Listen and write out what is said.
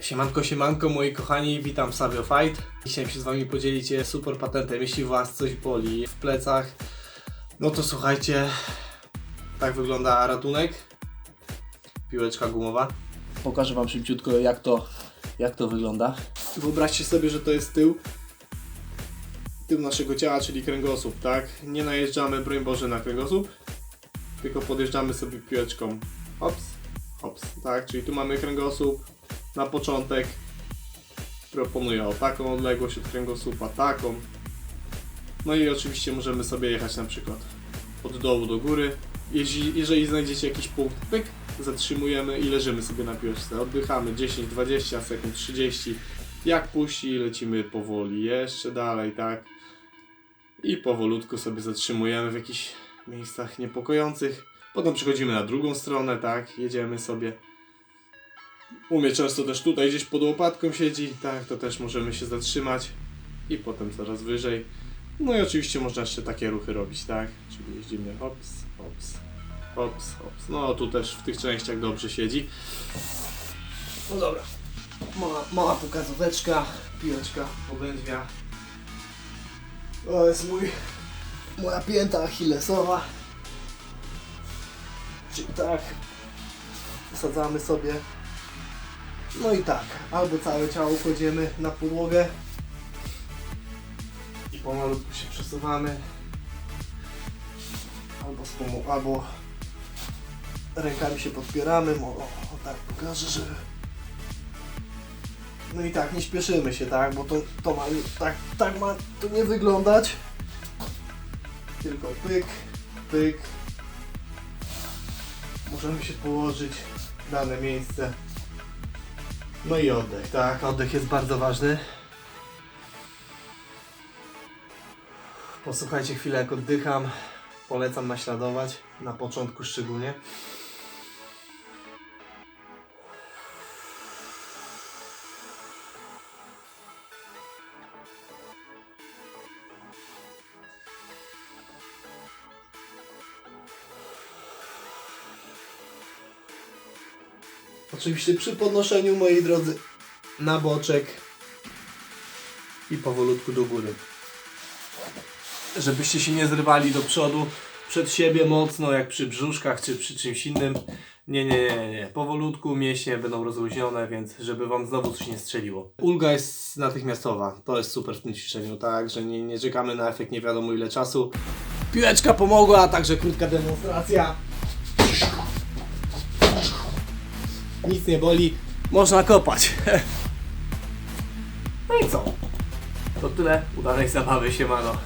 Siemanko, siemanko moi kochani, witam w Savio Fight. Dzisiaj się z wami podzielicie super patentem, jeśli was coś boli w plecach. No to słuchajcie, tak wygląda ratunek. Piłeczka gumowa. Pokażę wam szybciutko jak to, jak to wygląda. Wyobraźcie sobie, że to jest tył. Tył naszego ciała, czyli kręgosłup, tak? Nie najeżdżamy, broń Boże, na kręgosłup, tylko podjeżdżamy sobie piłeczką. Hops, hops, tak? Czyli tu mamy kręgosłup, na początek proponuję o taką odległość od kręgosłupa, taką. No i oczywiście możemy sobie jechać na przykład od dołu do góry. Jeżeli znajdziecie jakiś punkt, pyk, zatrzymujemy i leżymy sobie na piłeczce. Oddychamy 10, 20 sekund, 30. Jak puści, lecimy powoli, jeszcze dalej, tak. I powolutku sobie zatrzymujemy w jakichś miejscach niepokojących. Potem przechodzimy na drugą stronę, tak, jedziemy sobie. U mnie często też tutaj gdzieś pod łopatką siedzi, tak, to też możemy się zatrzymać i potem coraz wyżej. No i oczywiście można jeszcze takie ruchy robić, tak? Czyli jeździmy hops, hops, hops, hops. No tu też w tych częściach dobrze siedzi. No dobra. Mała, mała pokazóweczka, piłeczka obędźwia. To jest mój, moja pięta achillesowa. Czyli tak, wsadzamy sobie no i tak, albo całe ciało kładziemy na podłogę i pomalutku się przesuwamy, albo, z pomo- albo rękami się podpieramy, o, o tak pokażę, że... No i tak, nie śpieszymy się, tak, bo to, to ma, tak, tak ma to nie wyglądać, tylko pyk, pyk, możemy się położyć w dane miejsce. No i oddech, tak, oddech jest bardzo ważny. Posłuchajcie chwilę jak oddycham. Polecam naśladować, na początku szczególnie. Oczywiście przy podnoszeniu, moi drodzy, na boczek i powolutku do góry. Żebyście się nie zrywali do przodu, przed siebie mocno, jak przy brzuszkach czy przy czymś innym. Nie, nie, nie, nie. Powolutku mięśnie będą rozluźnione, więc żeby Wam znowu coś nie strzeliło. Ulga jest natychmiastowa. To jest super w tym ćwiczeniu, tak? Że nie, nie czekamy na efekt nie wiadomo ile czasu. Piłeczka pomogła, także krótka demonstracja. Nic nie boli, można kopać. No i co? To tyle, udanej zabawy się mano.